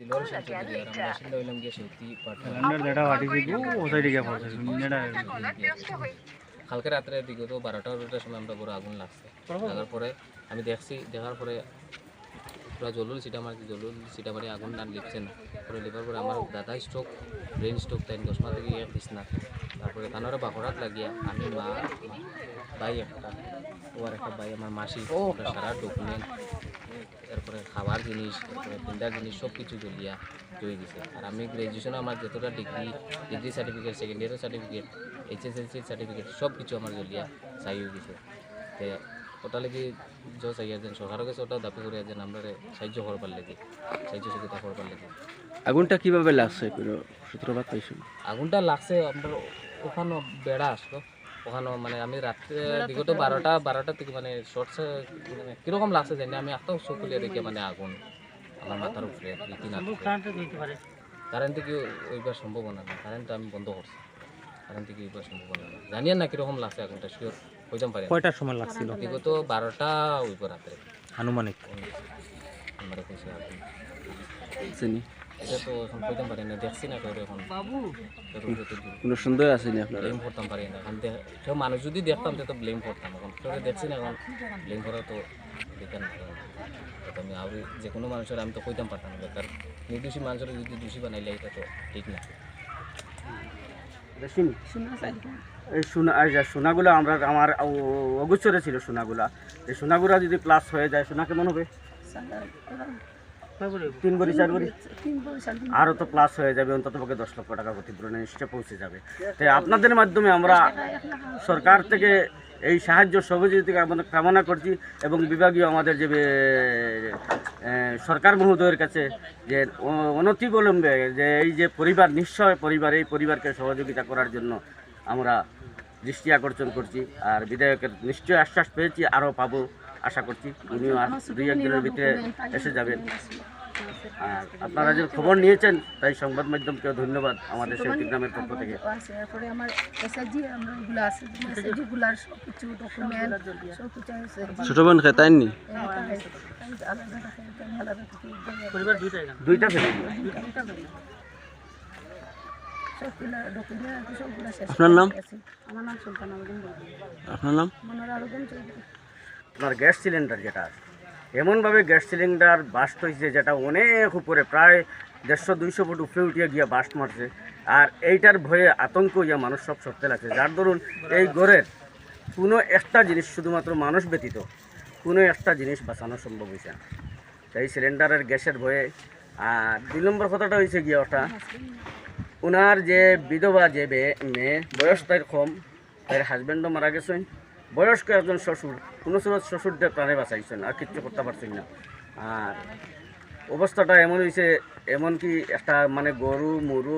দিলওয়ার আর আমরা হইলাম গিয়ে সত্যি যেটা দিবো পড়ছে কালকে রাত্রে দিকে তো বারোটা বারোটার সময় আমরা বড় আগুন লাগছে। লাগার পরে আমি দেখছি দেখার পরে পুরো জলুল সিটা মারি জলুল সিটা মারি আগুন না লিপছে না। পরে লিপার পরে আমার দাদা স্ট্রোক ব্রেন স্ট্রোক তাই দশমা থেকে এক বিছনা। তারপরে তানোরে বাকরাত লাগিয়া আমি মা ভাই একটা ও আর একটা ভাই আমার মাসি সারা ডকুমেন্ট এরপরে খাবার জিনিস তারপরে পিন্দার জিনিস সব কিছু জ্বলিয়া হয়ে গেছে আর আমি গ্র্যাজুয়েশনে আমার যতটা ডিগ্রি ডিগ্রি সার্টিফিকেট সেকেন্ড ইয়ারের সার্টিফিকেট এইচএসএলসি সার্টিফিকেট সব কিছু আমার জ্বলিয়া চাই হয়ে গেছে। তে ওটা লাগি যে চাই যেন সরকারের কাছে ওটাও দাবি করি যেন আমরা সাহায্য করবার লাগে সাহায্য সহযোগিতা করবার লাগে। আগুনটা কীভাবে লাগছে? সূত্রপাত পাইছেন? আগুনটা লাগছে আমরা ওখানে বেড়া আসলো। ওখানে মানে আমি রাত্রে বিগত বারোটা বারোটা থেকে মানে শর্টস মানে কীরকম লাগছে জানি? আমি এত চোখ দেখি মানে আগুন। আমার মাথার উপরে কারেন্ট থেকে ওইবার সম্ভাবনা না কারেন্ট আমি বন্ধ করছি কারেন্ট থেকে ওইবার সম্ভাবনা না জানিয়ে না কীরকম লাগছে আগুনটা শিওর কইতাম পারি। কয়টার সময় লাগছিল? বিগত বারোটা ওইবার রাত্রে আনুমানিক আমরা কইছে আগুন। তো এখন কইতাম পারি না দেখছি না কেউ এখন। কোনো আছে নি আপনার? ব্লেম করতাম পারি না এখন দেখ- কেউ মানুষ যদি দেখতাম তো ব্লেম করতাম। এখন কেউ দেখছি না এখন ব্লেম করা তো বেকার না আমি আরও যে কোনো মানুষের আমি তো কইতাম পারতাম বেকার। নির্দোষী মানুষের যদি দোষী বানাইলে এটা তো ঠিক না। এই সোনা এই যে সোনাগুলো আমরা আমার অগোচরে ছিল সোনাগুলা। এই সোনাগুলা যদি প্লাস হয়ে যায় সোনা কেমন হবে? তিন বড়ি চার আরও তো প্লাস হয়ে যাবে অন্তত পক্ষে দশ লক্ষ টাকা ক্ষতিপূরণে নিশ্চয় পৌঁছে যাবে। তাই আপনাদের মাধ্যমে আমরা সরকার থেকে এই সাহায্য সহযোগিতা আমাদের কামনা করছি এবং বিভাগীয় আমাদের যে সরকার মহোদয়ের কাছে যে অনতিবিলম্বে যে এই যে পরিবার নিশ্চয় পরিবার এই পরিবারকে সহযোগিতা করার জন্য আমরা দৃষ্টি আকর্ষণ করছি আর বিধায়কের নিশ্চয় আশ্বাস পেয়েছি আরও পাবো আশা করছি। উনিও দুই একদিনের ভিতরে এসে যাবেন। আর আপনারা যে খবর নিয়েছেন তাই সংবাদ মাধ্যমকেও ধন্যবাদ আমাদের সেলফি গ্রামের পক্ষ থেকে। আমার এসএসজি আমরা এগুলো আছে এসএসজি সব কিছু ডকুমেন্ট সব কিছু আছে। ছোট বোন আলাদা রাখে দুইটা আপনার নাম? আমার নাম সুলতান আলম আপনার নাম? মনোর আলম চৌধুরী। আপনার গ্যাস সিলিন্ডার যেটা আছে এমনভাবে গ্যাস সিলিন্ডার বাস্ট হয়েছে যেটা অনেক উপরে, প্রায় দেড়শো দুইশো ফুট উপরে উঠিয়ে গিয়ে বাস্ট মারছে। আর এইটার ভয়ে আতঙ্ক ইয়া মানুষ সব সরতে লাগছে। যার দরুন এই ঘরের কোনো একটা জিনিস শুধুমাত্র মানুষ ব্যতীত কোনো একটা জিনিস বাঁচানো সম্ভব হয়েছে এই সিলিন্ডারের গ্যাসের ভয়ে, আর দুই নম্বর কথাটা হয়েছে গিয়ে ওটা ওনার যে বিধবা যে মেয়ে, বয়স তার কম, তার হাজব্যান্ডও মারা গেছেন। বয়স্ক একজন শ্বশুর, কোনো সময় শ্বশুরদের প্রাণে বাঁচাইছেন আর কিচ্ছু করতে পারছেন না। আর অবস্থাটা এমন হয়েছে এমনকি একটা মানে গরু, মুরু